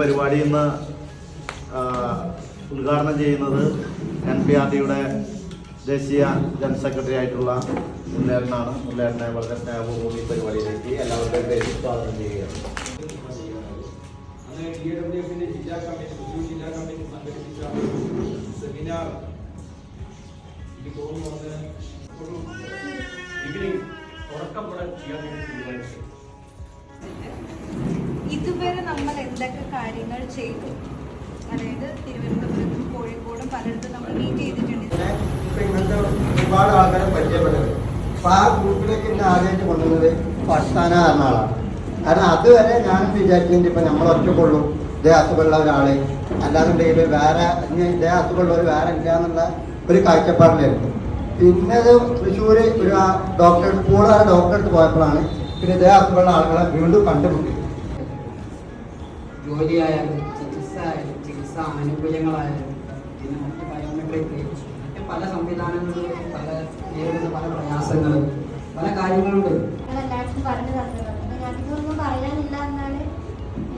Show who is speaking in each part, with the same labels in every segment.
Speaker 1: പരിപാടി ഇന്ന് ഉദ്ഘാടനം ചെയ്യുന്നത് എൻ പി ആർ ഡിയുടെ ദേശീയ ജനറൽ സെക്രട്ടറി ആയിട്ടുള്ള മുല്ലേരനാണ്. മുല്ലേരനെ വളരെ സ്നേഹപൂർവം ഈ പരിപാടിയിലേക്ക് എല്ലാവരുടെയും ദേശീയ സ്വാഗതം ചെയ്യുകയാണ്.
Speaker 2: ഡി ഡബ്ല്യു ജില്ലാ കമ്മിറ്റി ജില്ലാ കമ്മിറ്റി സെമിനാർ ഒരു ഡിഗ്രി തുടക്കം മുതൽ ചെയ്യാൻ വേണ്ടി തീരുമാനിച്ചു.
Speaker 3: ഇതുവരെ നമ്മൾ എന്തൊക്കെ കാര്യങ്ങൾ ചെയ്തു? അതായത് തിരുവനന്തപുരത്തും കോഴിക്കോടും പലയിടത്തും നമ്മൾ മീറ്റ് ചെയ്തിട്ടുണ്ട്.
Speaker 4: ഒരുപാട് ആൾക്കാരെ പരിചയപ്പെട്ടത് അപ്പൊ ആ ഗ്രൂപ്പിലേക്ക് എന്നെ ആദ്യമായിട്ട് കൊണ്ടുവന്നത് ഫർസാന എന്ന ആളാണ്. കാരണം അതുവരെ ഞാൻ വിചാരിച്ചിട്ടുണ്ട് ഇപ്പൊ നമ്മൾ ഒറ്റക്കൊള്ളൂ ഇതേ അസുഖമുള്ള ഒരാൾ. അല്ലാന്നുണ്ടെങ്കിൽ വേറെ ഇതേ അസുഖമുള്ളവർ വേറെ ഇല്ല എന്നുള്ള ഒരു കാഴ്ചപ്പാടിലായിരുന്നു. പിന്നെ അത് തൃശ്ശൂര് ഒരു ഡോക്ടർ കൂടുതൽ ഡോക്ടറെ അടുത്ത് പോയപ്പോഴാണ് പിന്നെ ഇതേ അസുഖമുള്ള ആളുകളെ വീണ്ടും കണ്ടുമുട്ടി.
Speaker 5: ജോലിയായാലും ചികിത്സ ആയാലും ചികിത്സ ആനുകൂല്യങ്ങളായാലും പിന്നെ മറ്റ് ബയോമെട്രിക് മറ്റ് പല സംവിധാനങ്ങളിലും പല നേരിടുന്ന പല പ്രയാസങ്ങൾ പല കാര്യങ്ങളുണ്ട്.
Speaker 6: എല്ലാവർക്കും പറഞ്ഞു തന്നത്. അപ്പൊ ഞങ്ങൾക്കൊന്നും പറയാനില്ല എന്നാണ്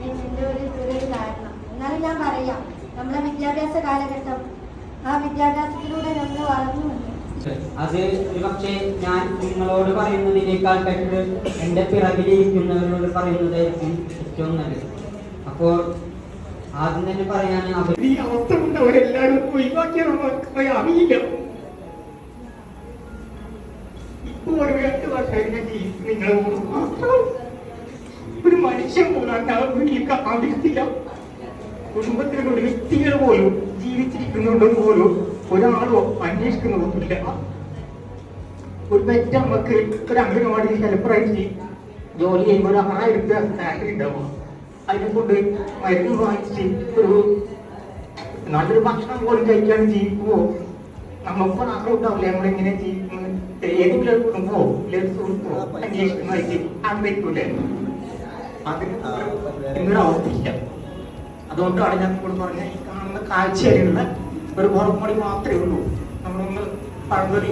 Speaker 6: എന്റെ ഒരു ഒരു ഒരു കാരണം എന്നാലും ഞാൻ പറയാം. നമ്മളെ വിദ്യാഭ്യാസ കാലഘട്ടം ആ വിദ്യാഭ്യാസത്തിലൂടെ നമ്മൾ വളർന്നു
Speaker 5: അത് ഒരുപക്ഷെ ഞാൻ നിങ്ങളോട് പറയുന്നതിനേക്കാൾ ബെറ്റർ എന്റെ പിറകിലിരിക്കുന്നവരോട് പറയുന്നതായിരിക്കും ഏറ്റവും നല്ലത്. അപ്പോൾ ആദ്യം തന്നെ പറയാൻ
Speaker 7: ഒരു ഒരു മനുഷ്യൻ പോലാണ്ട് ആ വീട്ടിലേക്ക് ആവശ്യത്തില്ല കുടുംബത്തിലെ ഒരു വ്യക്തികൾ പോലും ജീവിച്ചിരിക്കുന്നുണ്ടെന്ന് പോലും ഒരാളോ അന്വേഷിക്കുന്നതൊന്നുമില്ല ഒരു പെറ്റ അമ്മയ്ക്ക് ഒരു അംഗനവാടി ഹെൽപ്പറായിട്ട് ജോലി ചെയ്യുമ്പോൾ ഒരു ആയിരം രൂപ സാലറി ഉണ്ടാവും. അതിനെ കൊണ്ട് മരുന്ന് വാങ്ങിച്ച് ഒരു നല്ലൊരു ഭക്ഷണം പോലും കഴിക്കാൻ ജീവിക്കുമോ നമ്മളിപ്പോൾ ആഗ്രഹമുണ്ടാവില്ല നമ്മളിങ്ങനെ ജീവിക്കുന്നത് ഏതെങ്കിലും ഒരു കുടുംബമോ സുഹൃത്തോ അന്വേഷിക്കുന്നതായിട്ട് ആഗ്രഹിക്കൂലേ അതിന് എന്നൊരു അവസ്ഥയില്ല അതുകൊണ്ടാണ് ഞാൻ ഇപ്പോൾ പറഞ്ഞ ഈ കാണുന്ന കാഴ്ചയിലുള്ള ഒരു ഓർമ്മടി മാത്രമേ ഉള്ളൂ. നമ്മളൊന്ന് പഴംപൊരി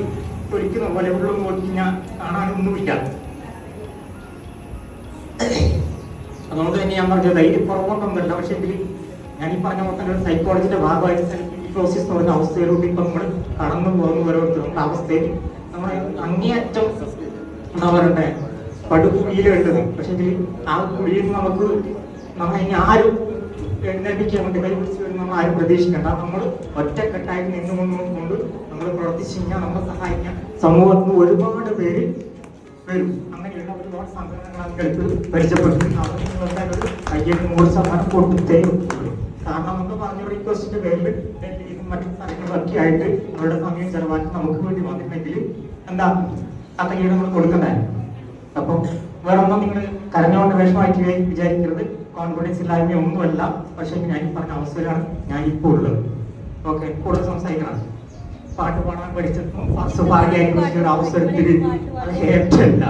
Speaker 7: പൊരിക്കുന്ന പോലെ ഉള്ളും നോക്കി ഞാൻ കാണാനൊന്നുമില്ല. അതുകൊണ്ട് തന്നെ ഞാൻ പറഞ്ഞത് വരില്ല പക്ഷെ ഇതിൽ ഞാൻ ഈ പറഞ്ഞ മൊത്തം സൈക്കോളജിന്റെ ഭാഗമായിട്ട് സെൽഫ് പ്രോസസ് എന്ന് പറഞ്ഞ അവസ്ഥയിലൂടെ ഇപ്പൊ നമ്മൾ കടന്നു പോകുന്ന ഓരോരുത്തരുടെ അവസ്ഥയിൽ നമ്മൾ അങ്ങേയറ്റം എന്താ പറയണ്ടേ? പടുകുഴിയിലുള്ളത്. പക്ഷെ ഇതിൽ ആ കുഴിയിൽ നിന്ന് നമുക്ക് നമ്മൾ ഇനി ആരും എഴുന്നേൽപ്പിക്കാൻ വേണ്ടി കൈപിടിച്ച് വരുന്ന നമ്മൾ ആരും പ്രതീക്ഷിക്കേണ്ട. നമ്മൾ ഒറ്റക്കെട്ടായി നിന്നുകൊണ്ട് നമ്മൾ പ്രവർത്തിച്ചു കഴിഞ്ഞാൽ നമ്മളെ സഹായിക്കാൻ സമൂഹത്തിൽ ഒരുപാട് പേര് വരും. സംഘടനകൾ അതിനടുത്ത് അവർ നിങ്ങൾക്ക് ഒരു കയ്യിൽ നൂറ് ശതമാനം കൊടുത്തേരും കാരണം നമുക്ക് പറഞ്ഞ റിക്വസ്റ്റിന്റെ പേരിൽ ഡൽഹിയിലും മറ്റു സ്ഥലങ്ങളിലൊക്കെ ആയിട്ട് അവരുടെ സമയം നമുക്ക് വേണ്ടി വന്നിട്ടുണ്ടെങ്കിൽ എന്താ കയ്യിൽ നമ്മൾ കൊടുക്കണ്ടേ? അപ്പം വേറെ ഒന്നും നിങ്ങൾ കരഞ്ഞുകൊണ്ട് വിഷമായിട്ട് വിചാരിക്കരുത്. കോൺഫിഡൻസ് ഇല്ലായ്മ ഒന്നുമല്ല പക്ഷെ ഞാൻ പറഞ്ഞ അവസ്ഥയിലാണ് ഞാൻ ഇപ്പോൾ ഉള്ളത്. ഓക്കെ കൂടുതൽ സംസാരിക്കണം. പാട്ട് പാടാൻ പഠിച്ചപ്പോൾ ഫസ്റ്റ് പാടിയായിരിക്കും ഒരു അവസരത്തിൽ അത് ഏറ്റല്ല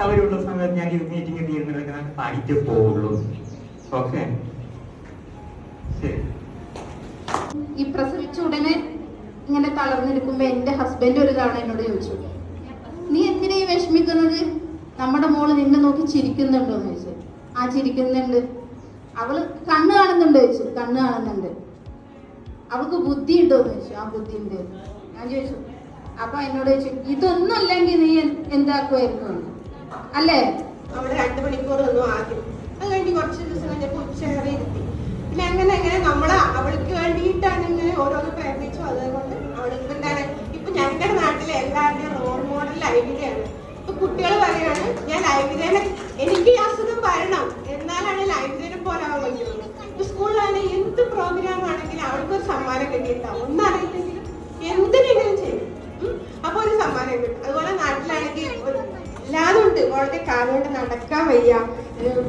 Speaker 7: സൗകര്യമുള്ള സമയത്ത് ഞാൻ ഇത് മീറ്റിംഗ് തീരുന്നതൊക്കെ ഞാൻ പാടിച്ചു പോവുള്ളൂ. ഓക്കെ?
Speaker 8: ഈ പ്രസവിച്ച ഉടനെ ഇങ്ങനെ തളർന്നിരിക്കുമ്പോ എന്റെ ഹസ്ബൻഡ് ഒരു തവണ എന്നോട് ചോദിച്ചു നീ എന്തിനാ ഈ വിഷമിക്കുന്നത്? നമ്മുടെ മോൾ നിന്നെ നോക്കി ചിരിക്കുന്നുണ്ടോ? എന്ന് ചോദിച്ചു. ആ ചിരിക്കുന്നുണ്ട്. അവൾ കണ്ണ് കാണുന്നുണ്ടോ ചോദിച്ചു. കണ്ണ് കാണുന്നുണ്ട്. അവൾക്ക് ബുദ്ധി ഉണ്ടോ എന്ന് ചോദിച്ചു. ആ ബുദ്ധി ഉണ്ട് ഞാൻ ചോദിച്ചു. അപ്പൊ എന്നോട് ചോദിച്ചു ഇതൊന്നും അല്ലെങ്കിൽ നീ എന്താക്കുമായിരുന്നു. അല്ലേ?
Speaker 9: അവിടെ രണ്ട് മണിക്കൂർ നിന്നു ആദ്യം. അത് കഴിഞ്ഞ് കുറച്ച് ദിവസം കഴിഞ്ഞപ്പോൾ ഉച്ചവരെ ഇരുത്തി പിന്നെ അങ്ങനെ അങ്ങനെ നമ്മൾ അവൾക്ക് വേണ്ടിയിട്ടാണ് ഇങ്ങനെ ഓരോന്ന് പ്രയത്നിച്ചു. അതുകൊണ്ട് അവൾക്ക് എന്താണ്? ഇപ്പൊ ഞങ്ങളുടെ നാട്ടിലെ എല്ലാവരുടെയും റോൾ മോഡൽ ലൈബ്രറിയാണ് ഇപ്പൊ കുട്ടികൾ പറയാണ് ഞാൻ ലൈബ്രറിയെ എനിക്ക് അസുഖം വരണം. എന്നാലാണ് ലൈവിലേനെ പോരാൻ പറ്റുള്ളൂ. സ്കൂളിലാണ് എന്ത് പ്രോഗ്രാം ആണെങ്കിലും അവൾക്ക് ഒരു സമ്മാനം കിട്ടിയിട്ടുണ്ടാവും. ഒന്നറിയില്ലെങ്കിലും എന്തിനെങ്കിലും ചെയ്യും. അപ്പൊ ഒരു സമ്മാനം കിട്ടും. അതുപോലെ നാട്ടിലാണെങ്കിൽ എല്ലാതും ഉണ്ട് മോളത്തെ കാലുകൊണ്ട് നടക്കാൻ വയ്യ.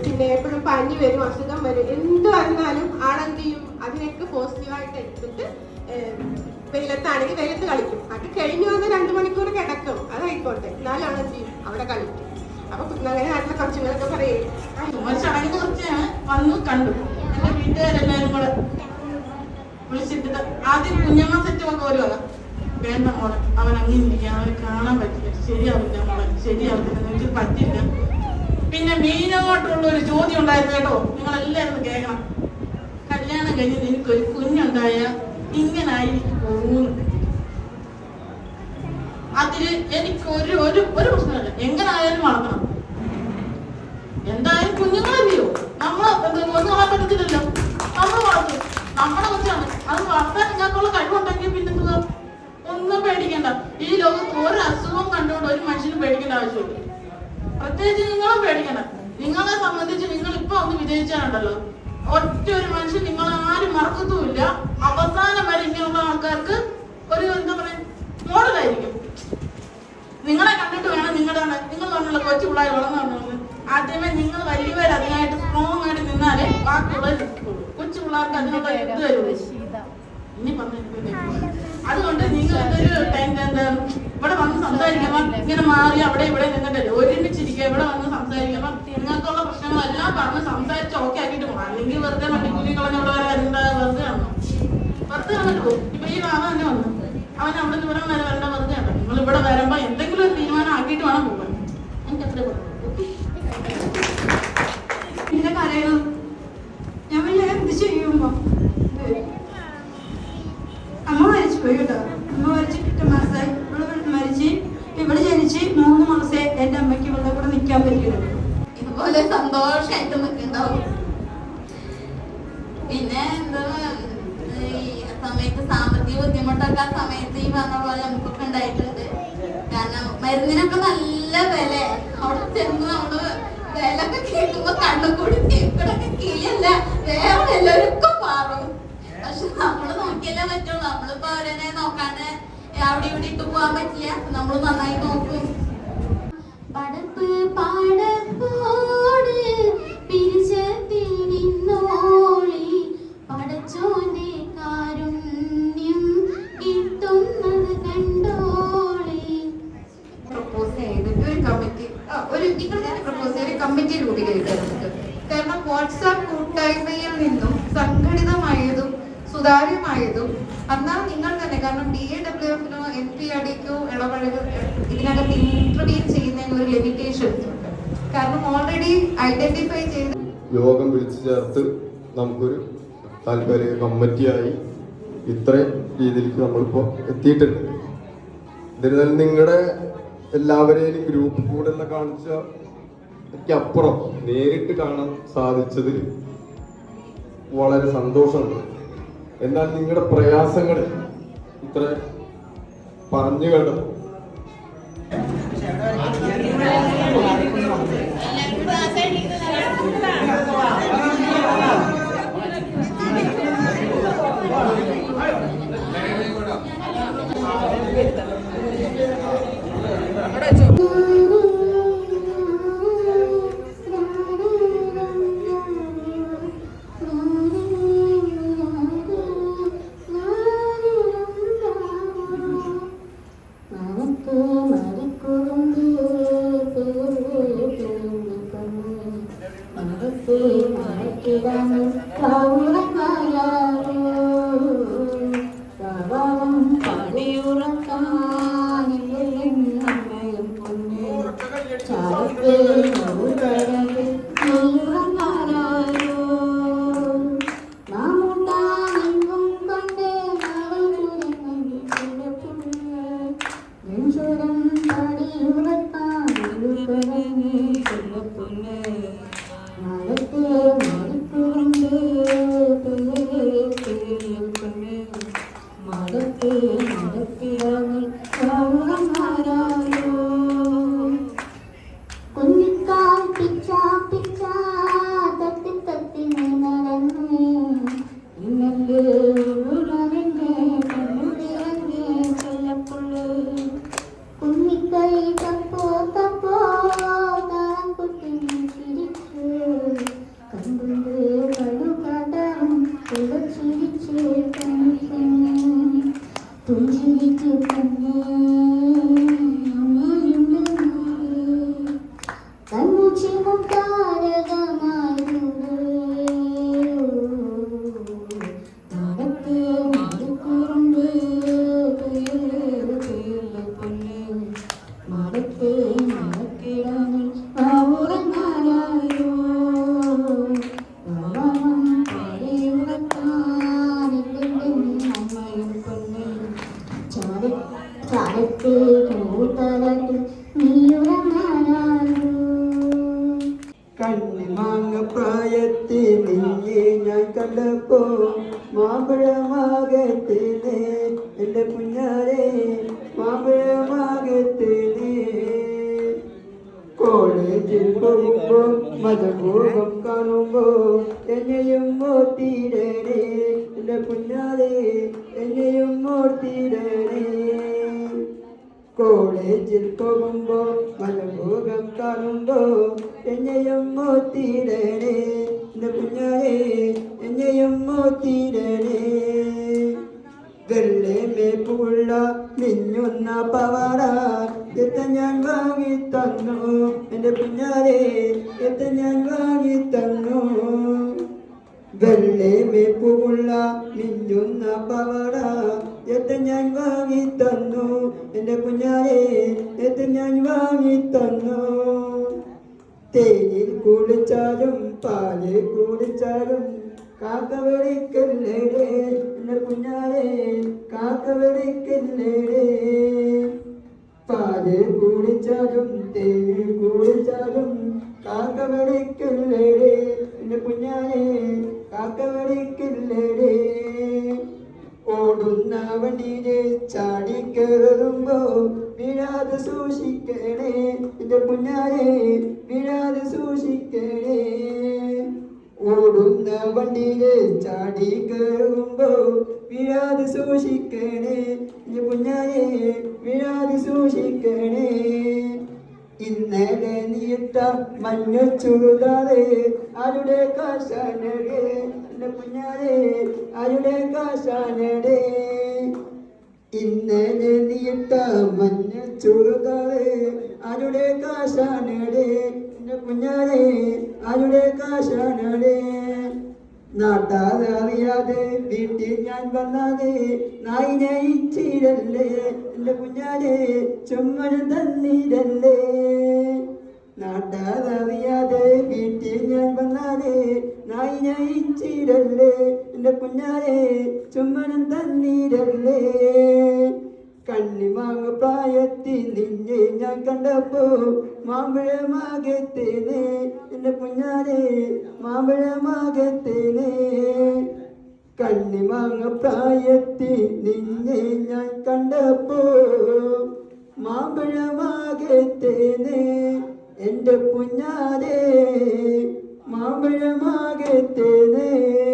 Speaker 9: പിന്നെ എപ്പോഴും പനി വരും അസുഖം വരും. എന്ത് വന്നാലും ആളെന്ത് ചെയ്യും അതിനൊക്കെ പോസിറ്റീവായിട്ട് എടുത്തിട്ട് വെയിലത്താണെങ്കിൽ വെയിലത്ത് കളിക്കും. അത് കഴിഞ്ഞു വന്ന് രണ്ടു മണിക്കൂർ കിടക്കും. അതായിക്കോട്ടെ. എന്നാലും ആളെന്ത് ചെയ്യും അവിടെ കളിക്കും. അപ്പൊ അങ്ങനെ നാട്ടിലെ കുറച്ചുങ്ങളൊക്കെ പറയും.
Speaker 10: വന്നു കണ്ടു. എന്റെ വീട്ടുകാരെല്ലാരും കൂടെ വിളിച്ചിട്ട് ആദ്യം കുഞ്ഞമ്മ സെറ്റ് ഒക്കെ വരുവാ വേണ്ട മോളെ അവൻ അങ്ങനെ ഇരിക്കുക അവനെ കാണാൻ പറ്റില്ല. ശരിയാവില്ല മോളെ. ശരിയാവില്ല എനിക്ക് പറ്റില്ല പിന്നെ മീനോട്ടുള്ള ഒരു ചോദ്യം ഉണ്ടായിരുന്നു കേട്ടോ. നിങ്ങൾ എല്ലാവരും കേൾക്കണം. കല്യാണം കഴിഞ്ഞ് നിനക്കൊരു കുഞ്ഞുണ്ടായ ഇങ്ങനായി പോകുന്നു അതിൽ എനിക്ക് ഒരു ഒരു ഒരു പ്രശ്നമില്ല. എങ്ങനായാലും വളർത്തണം. എന്തായാലും കുഞ്ഞുങ്ങളല്ലയോ? നമ്മൾ ഒന്നും വളർത്താൻ പറ്റത്തില്ലല്ലോ നമ്മൾ വളർത്തും. നമ്മുടെ കൊച്ചാണ് അത് വളർത്താൻ നിങ്ങൾക്കുള്ള കഴിവുണ്ടെങ്കിൽ പിന്നെ? ഒന്നും പേടിക്കണ്ട. ഈ ലോകത്ത് ഒരു അസുഖം കണ്ടുകൊണ്ട് ഒരു മനുഷ്യനും പേടിക്കേണ്ട ആവശ്യമില്ല. പ്രത്യേകിച്ച് നിങ്ങളും പേടിക്കണ്ട. നിങ്ങളെ സംബന്ധിച്ച് നിങ്ങൾ ഇപ്പൊ ഒന്ന് വിജയിച്ചാണല്ലോ ഒറ്റ ഒരു മനുഷ്യൻ നിങ്ങൾ ആരും മറക്കത്തുമില്ല. അവസാനം വരെ ഇങ്ങനെയുള്ള ആൾക്കാർക്ക് ഒരു എന്താ പറയാ മോഡലായിരിക്കും. നിങ്ങളെ കണ്ടിട്ട് വേണം നിങ്ങളുടെ നിങ്ങൾ പറഞ്ഞുള്ള കൊച്ചു പിള്ളേർ വളർന്നു പറഞ്ഞു ആദ്യമേ നിങ്ങൾ വലിയവർ അതിനായിട്ട് സ്ട്രോങ് ആയിട്ട് നിന്നാലേ ബാക്കിയുള്ളവർ. കൊച്ചു പിള്ളേർക്ക് അതിനുള്ള ഇത് വരുള്ളൂ ഇനി പറഞ്ഞു അതുകൊണ്ട് നിങ്ങൾ ഇവിടെ വന്ന് സംസാരിക്കുമ്പോൾ ഇങ്ങനെ മാറി അവിടെ ഇവിടെ നിന്നിട്ടല്ലേ ഒരുമിച്ചിരിക്കുക ഇവിടെ വന്ന് സംസാരിക്കുമ്പോൾ നിങ്ങൾക്കുള്ള പ്രശ്നങ്ങളെല്ലാം പറഞ്ഞ് സംസാരിച്ച് ഓക്കെ ആക്കിയിട്ട് പോകാം അല്ലെങ്കിൽ വെറുതെ മട്ടിക്കുഞ്ഞി കളഞ്ഞ ഇവിടെ വരെ എന്താ വെറുതെ ആണോ വെറുതെ വന്നിട്ട് പോകും ഇപ്പൊ ഈ മാമ തന്നെ വന്നു. അവൻ അവിടെ നിന്ന് ഇവിടെ വരെ വരേണ്ട വെറുതെ നിങ്ങൾ ഇവിടെ വരുമ്പോ എന്തെങ്കിലും ഒരു തീരുമാനം ആക്കിയിട്ട് വേണം പോകാൻ. എനിക്ക് അത്രേ പറഞ്ഞു
Speaker 3: പിന്നെ കരയണം ഞാൻ വലിയ എന്ത് ചെയ്യുമ്പോ? അമ്മ മരിച്ചു പോയി കേട്ടോ അമ്മ മരിച്ചിട്ട് എട്ട് മാസമായി ഇവിടെ മരിച്ച് ഇവിടെ ജനിച്ച് മൂന്ന് മാസേ എന്റെ അമ്മയ്ക്ക് ഇവിടെ കൂടെ നിൽക്കാൻ പറ്റില്ല
Speaker 8: ഇതുപോലെ സന്തോഷമായിട്ട് നിൽക്കുന്നുണ്ടാവും. പിന്നെ എന്താ ഈ സമയത്ത് സാമ്പത്തിക ബുദ്ധിമുട്ടൊക്കെ ആ സമയത്ത് ഈ പറഞ്ഞ പോലെ നമുക്കൊക്കെ ഉണ്ടായിട്ടുണ്ട്. കാരണം മരുന്നിനൊക്കെ നല്ല വില. അവിടെ ചെന്ന് നമ്മൾ വിലൊക്കെ കേൾക്കുമ്പോ കണ്ണുകൂടി കിളിയല്ല. വേറെ എല്ലാവർക്കും മാറും. പക്ഷെ നമ്മൾ നോക്കിയല്ലേ പറ്റുള്ളൂ. നമ്മളിപ്പോ അവരെ നോക്കാണ്ട് അവിടെ ഇവിടെ ഇട്ട് പോവാൻ പറ്റില്ല. നമ്മൾ നന്നായി നോക്കും. പടപ്പ് പാടപ്പോട് പിരിച്ചത്തിൽ നിന്നോളി പടച്ചോന്റെ കാരുണ്യം കിട്ടുന്നത് കണ്ടോളി.
Speaker 11: പ്രപ്പോസ് ചെയ്തിട്ട് ഒരു കമ്മിറ്റി ഒരു നിങ്ങൾ ഞാൻ പ്രപ്പോസ് ചെയ്ത് കമ്മിറ്റി രൂപീകരിക്കാം നമുക്ക്. കാരണം വാട്സാപ്പ് കൂട്ടായ്മയിൽ നിന്നും സംഘടിതമായതും സുതാര്യമായതും എന്നാൽ നിങ്ങൾ തന്നെ കാരണം ഡി എ ഡബ്ല്യു എഫിനോ എൻ പി ആർ ഡിക്കോ ഇടപഴക ഇതിനകത്ത് ഇന്റർവ്യൂ ചെയ്യുന്നതിന് ഒരു ലിമിറ്റേഷൻ കാരണം ഓൾറെഡി ഐഡന്റിഫൈ ചെയ്ത്
Speaker 12: യോഗം വിളിച്ചു ചേർത്ത് നമുക്കൊരു താല്പര്യ കമ്മിറ്റിയായി ഇത്രയും രീതിയിലേക്ക് നമ്മളിപ്പോൾ എത്തിയിട്ടുണ്ട്. എന്നിരുന്നാലും നിങ്ങളുടെ എല്ലാവരെയും ഗ്രൂപ്പ് കൂടെ കാണിച്ച അപ്പുറം നേരിട്ട് കാണാൻ സാധിച്ചതിൽ വളരെ സന്തോഷമുണ്ട്. എന്നാൽ നിങ്ങളുടെ പ്രയാസങ്ങൾ ഇത്ര പറഞ്ഞു കേട്ടപ്പോൾ
Speaker 6: അടുത്തേ പൂത്തവന്റെ നീയുറമാനാകൂ കണ്ണി മാങ്ങ പ്രായത്തിൽ നീയെ ഞാൻ കണ്ടപ്പോ
Speaker 13: മാമ്പഴമാകത്തേനേ എന്റെ കുഞ്ഞാരെ മാമ്പഴമാകത്തേനേ കോളേജിൽ പോകുമ്പോൾ മതപൂർവം കാണുമ്പോൾ എന്നെയും ഓർത്തിടണേ എന്റെ കുഞ്ഞാരെ എന്നെയും ഓർത്തിടണേ കോളേജിൽ പോകുമ്പോ മലഭോഗം കാണുമ്പോ എന്നെയും മോത്തിരണേ എന്റെ കുഞ്ഞാരെ എന്നെയും ഓർത്തിടണേ വെള്ളമേപ്പുള്ള മിന്നുന്ന പവാട എത്ത ഞാൻ വാങ്ങി തന്നു എന്റെ കുഞ്ഞാരെ എത്ത ഞാൻ വാങ്ങി തന്നു വെള്ളമേപ്പുള്ള മിന്നുന്ന പവട എത്ത് ഞാൻ വാങ്ങി തന്നു എന്റെ കുഞ്ഞാരെ എത്ത് ഞാൻ വാങ്ങി തന്നു തേനിൽ കുളിച്ചാലും പാൽ കുളിച്ചാലും കാക്ക വെളിക്കല്ലേടേ എന്റെ വെളിക്കല്ലേടേ പാൽ കുളിച്ചാലും തേനിൽ കുളിച്ചാലും കാക്ക വെളിക്കല്ലേടേ എന്റെ കാക്ക വെളിക്കല്ലേടേ ഓടുന്ന വണ്ടിയിലെ ചാടി കയറുമ്പോ വീഴാതെ സൂക്ഷിക്കണേ. എന്റെ കുഞ്ഞാരെ വീഴാതെ സൂക്ഷിക്കണേ. ഓടുന്ന വണ്ടിയിലെ ചാടി കയറുമ്പോ വീഴാതെ സൂക്ഷിക്കണേ. എന്റെ കുഞ്ഞാരെ വീഴാതെ സൂക്ഷിക്കണേ. ഇന്നലെ നീട്ട മഞ്ഞ ചുടുതാതെ ആരുടെ കാശാനടേ? കുഞ്ഞാരെ ആരുടെ കാശാനടേ? ഇന്നലെ നീട്ട മഞ്ഞ ചുടുതാതെ ആരുടെ കാശാനടേ? കുഞ്ഞാരെ ആരുടെ കാശാനടേ? നാട്ടാതെ അറിയാതെ വീട്ടിൽ ഞാൻ വന്നാതെ നായി നയിച്ചിരല്ലേ എന്റെ കുഞ്ഞാലെ ചുമ്മനം തന്നിരല്ലേ നാട്ടാതറിയാതെ വീട്ടിൽ ഞാൻ വന്നാലേ നായി നയിച്ചിരല്ലേ എന്റെ കുഞ്ഞാലെ ചുമ്മനം തന്നിരല്ലേ കണ്ണിമാങ്ങ പ്രായത്തിൽ നിന്നെ ഞാൻ കണ്ടപ്പോ മാമ്പഴമാകത്തേനെ. എന്റെ കുഞ്ഞാരെ മാമ്പഴമാകത്തേനെ. കണ്ണിമാങ്ങ പ്രായത്തിൽ നിന്നെ ഞാൻ കണ്ടപ്പോ മാമ്പഴമാകത്തേനെ. എന്റെ കുഞ്ഞാരെ മാമ്പഴമാകത്തേനെ.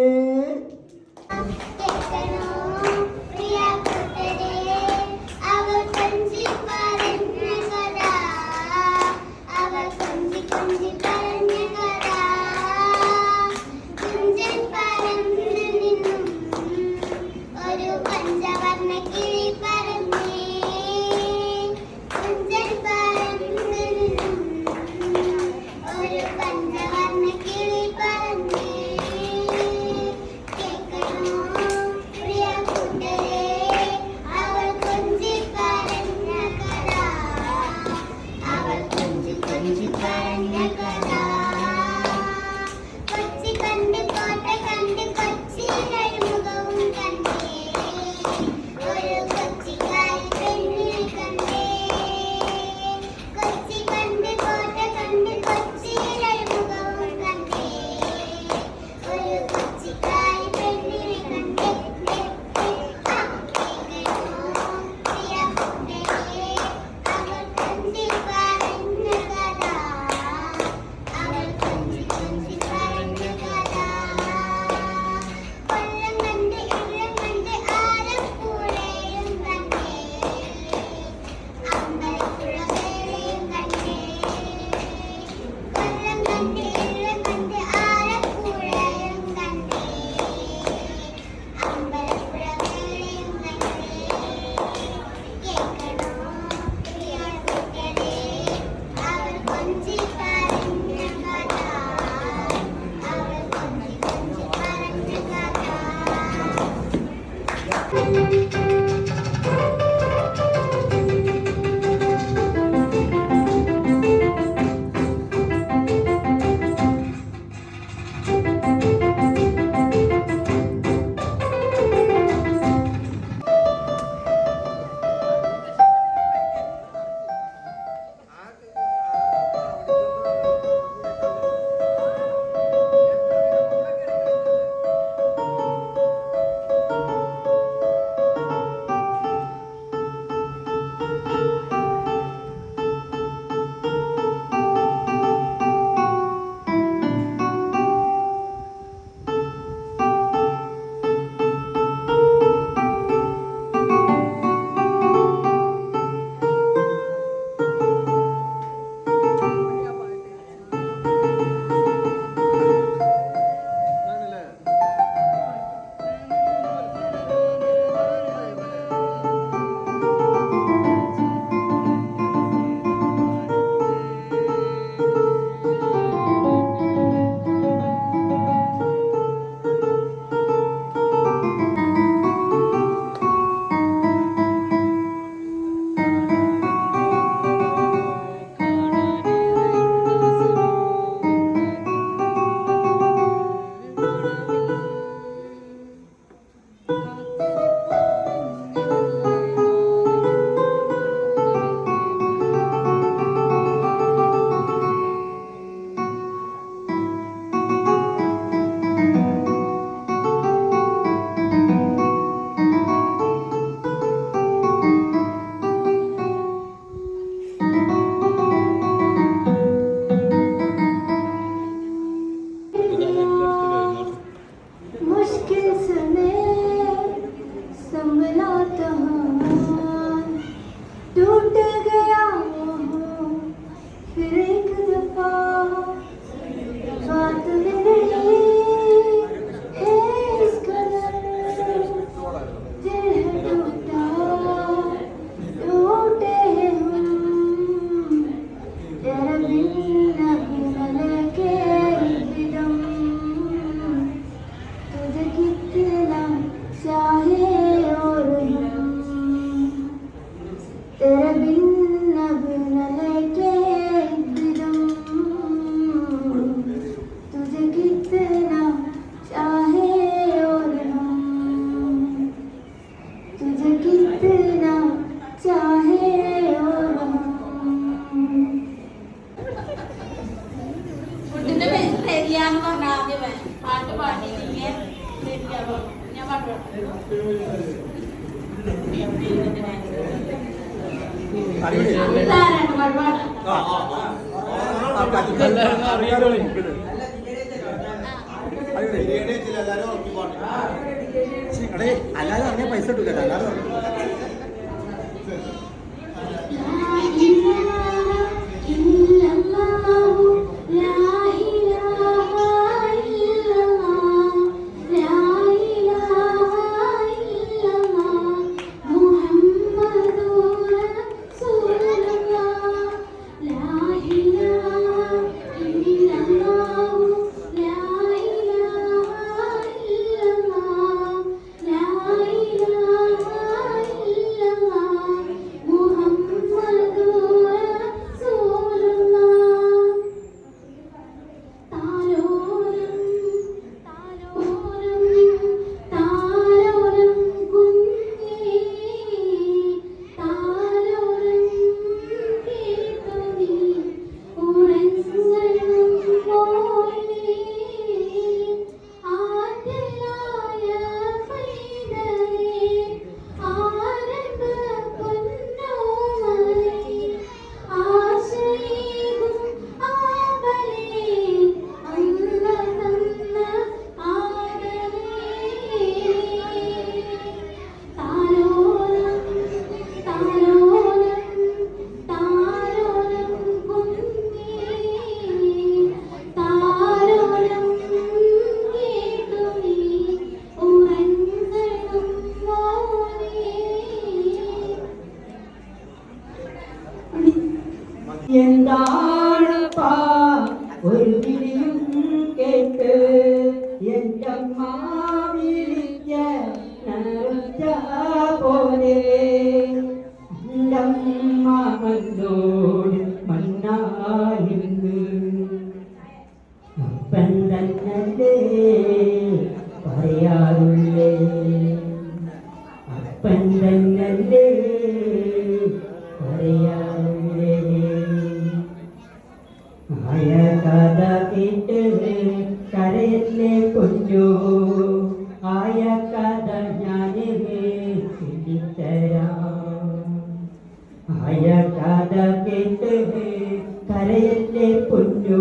Speaker 5: കരയല്ലേ പൊന്നു?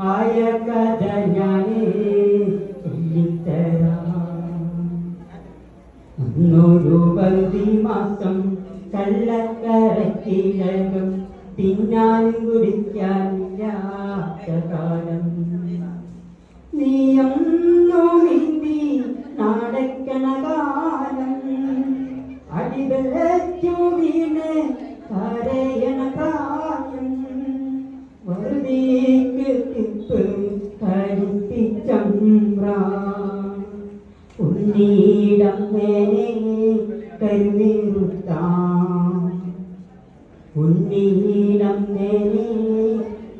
Speaker 5: ആയ കഥ ഞാനേ ഒന്നൊരു പകുതി മാസം കള്ളക്കരക്കിലകം തിന്നാനും കുടിക്കാനില്ലാത്ത കാലം. നീയൊന്നു ഹിന്ദി നടക്കണ കാലം. അടിവെച്ചു ഉണ്ണീടമ്മനെ കരുതിരുത്താം ഉണ്ണീടമ്മനെ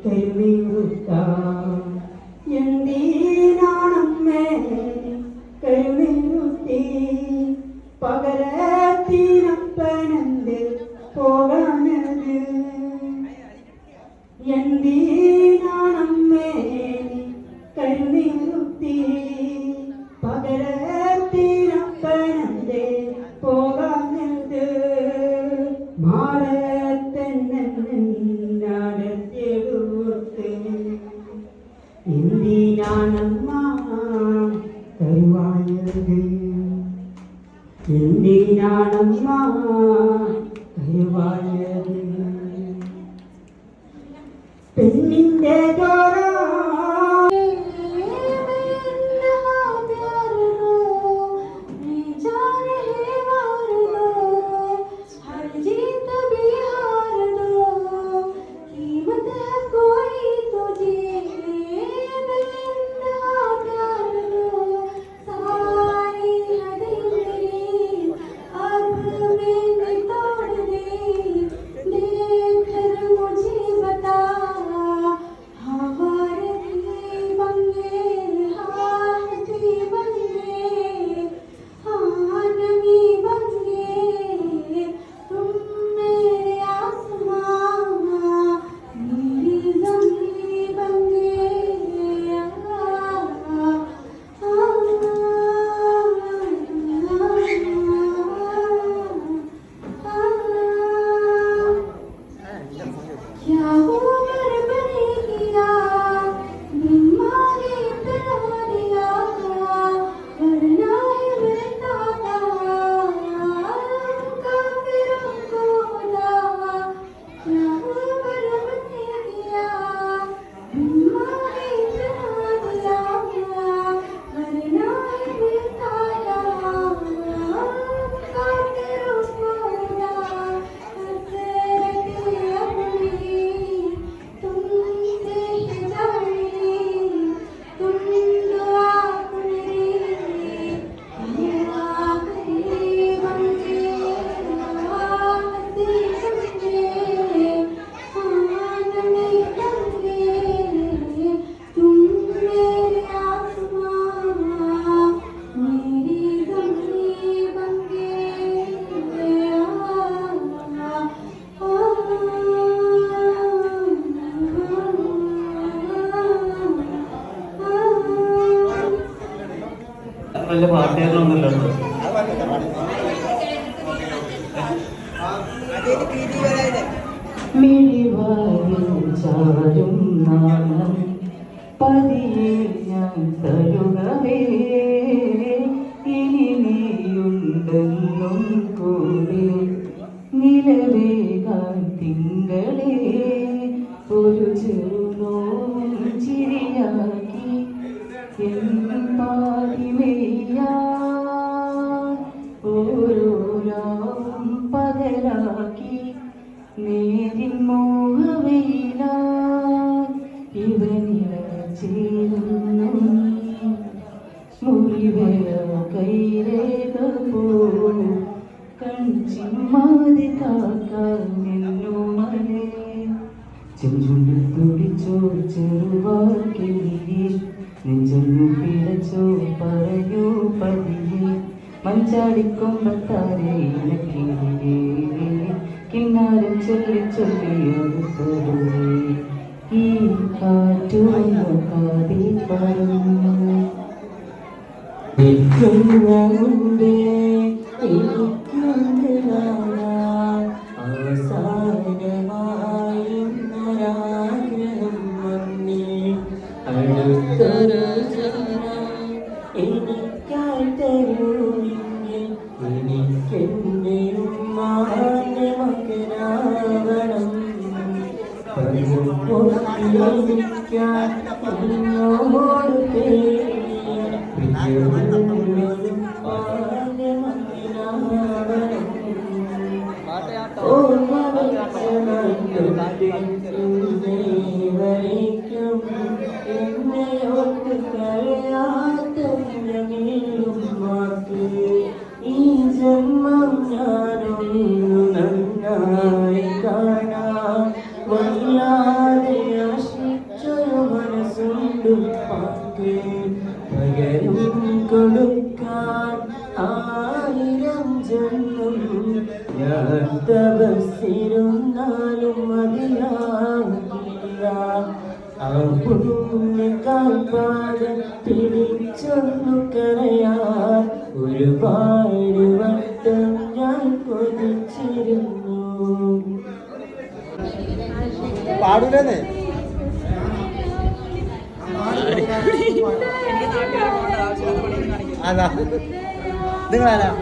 Speaker 5: കരുതിരുത്താം എന്തിനാണമ്മേ കരുതിരുത്തി പകരത്തിനപ്പനന്ത് പോകാനത് എന്തിനാണമ്മേ
Speaker 14: കരുതിരുത്തി
Speaker 15: ती ചാടും നാണം പതിയെ ഞാൻ തരുകവേ. ഇനി നീയുണ്ടെന്നും കൂടി നിലവേകാൻ തിങ്കളേ ചൊല്ലി ചൊല്ലിയൊരുത്തരുമേ ഈ കാറ്റുകൊണ്ടാതെ പറഞ്ഞു
Speaker 4: Di mana.